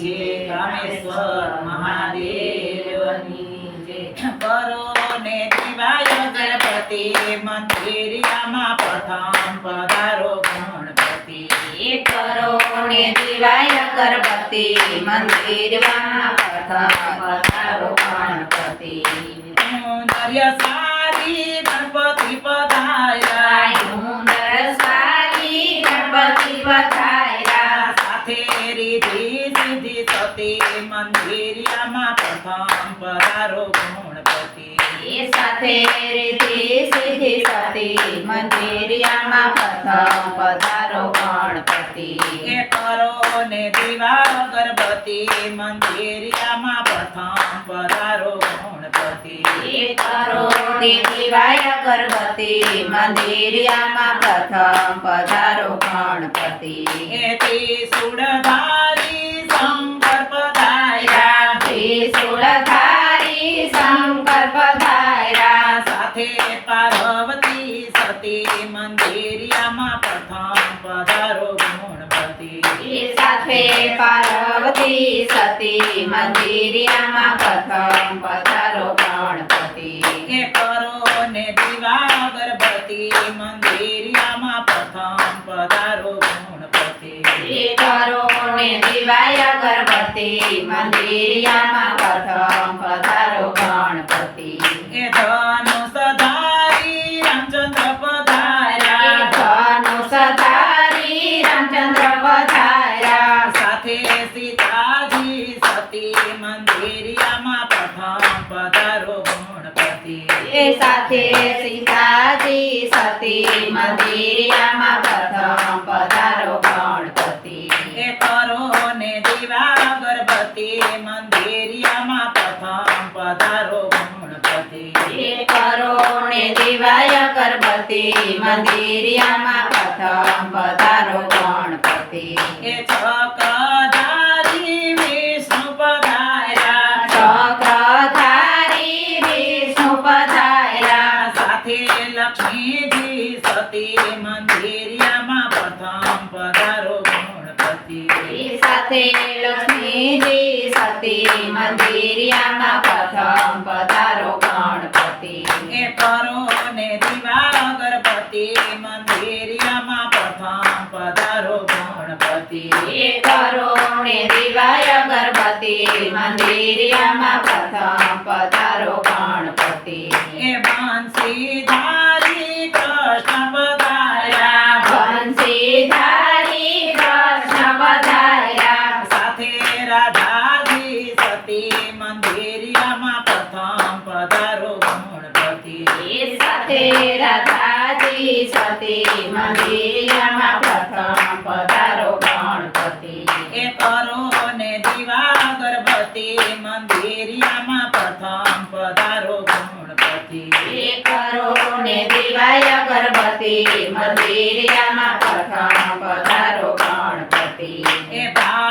જય કામેશ્વર મહાદેવની જય કરો ને દિવાયો ગણપતિ મંદિરિયામાં પ્રથમ પધારો ગણપતિ. કરો ને દિવાય ગણપતિ મંદિરમાં પ્રથમ પધારો ગણપતિ. નર્ય રીધિ સિદ્ધિ સતી મંદિરિયામાં પ્રથમ પધારો ગુણપતિ. એ સાથે રીતિ સીધી સતી મંદિરિયામાં પ્રથમ પધારો ગણપતિ. એ કરો ને દીવા ગણપતિ મંદિરિયામાં પ્રથમ કરો ને દિવાય ગણપતિ મંદિરિયામાં પ્રથમ પધારો ગણપતિ. એથી સુડધારી શંકર પધાર્યા સુડધારી સંકલ્પ ધાર્યા સાથે પાર્વતી પાર્વતી સતી મંદિરિયામાં પ્રથમ પધારો ગણપતિ. કે કરો ને દીવા ગણપતિ મંદિરિયામાં પ્રથમ પધારો ગણપતિ. કે કરો ને દિવાય ગણપતિ મંદિરિયામાં પ્રથમ પધારો ગણપતિ. કે ધનુ સધારી રામચંદ્ર પધાર્યા. ધનુ સધારી રામચંદ્ર પધાર્યા. સાથે સીતાજી મંદિરિયામાં પ્રથમ પધારો ગણપતિ. એ સાથે સીતાજી સતી મંદિરિયામાં પ્રથમ પધારો ગણપતિ. એ કરો ને દીવા ગણપતિ મંદિરિયામાં પ્રથમ પધારો ગણપતિ. એ કરો ને દિવાય ગણપતિ મંદિરિયામાં પ્રથમ પધારો ગણપતિ. એ ચક્રધારી લક્ષ્મીજી સતી મંદિરિયામાં પ્રથમ પધારો ગણપતિ. સાથે લક્ષ્મીજી સતી મંદિરિયામાં પ્રથમ પધારો ગણપતિ. એ કરો ને દીવા ગણપતિ મંદિરિયામાં પ્રથમ પધારો ગણપતિ. એ કરો ને દિવાય ગણપતિ મંદિરિયામાં પ્રથમ પધારો ગણપતિ એ બંસી ધારી કૃષ્ણ પધાર્યા બંસીધારી કૃષ્ણ પધાર્યા સાથે રાધાજી સતી મંદિરિયામાં પ્રથમ પધારો ગણપતિ. સતે રાધાજી સતી મંદિરિયામાં પ્રથમ પધારો ગણપતિ. એ કરો ને દીવા ગર્ભતી મંદિરિયામાં પ્રથમ પધારો ગણપતિ. એ કરો ને દિવાય ગર્ભતી મંદિરિયામાં પ્રથમ પધારો ગણપતિ. એ ભાલાધારી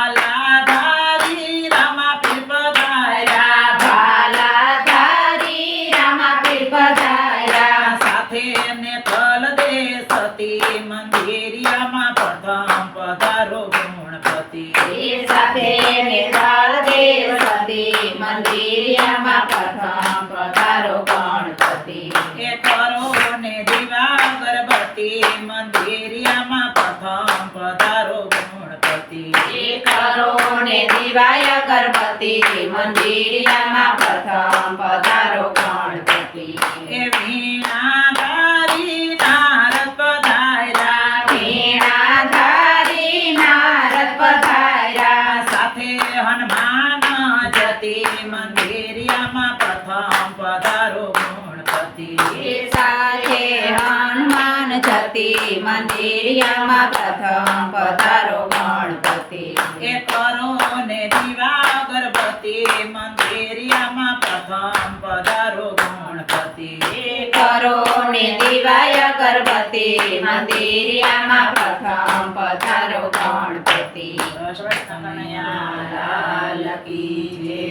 મંદિરિયામાં પ્રથમ પધારો ગણપતિ. એ કરો ને દીવા ગણપતિ મંદિરિયામાં પ્રથમ પધારો ગણપતિ. એ કરો ને દિવાય ગણપતિ મંદિરિયામાં પ્રથમ પધારો ગણપતિ. જતી મંદિરિયામાં પ્રથમ પધારો ગણપતિ. એ કરો ને દીવા ગણપતિ મંદિરિયામાં પ્રથમ પધારો ગણપતિ. એ કરો ને દીવાય ગણપતિ મંદિરિયામાં પ્રથમ પધારો ગણપતિ. કૃષ્ણ લાલ કી જય,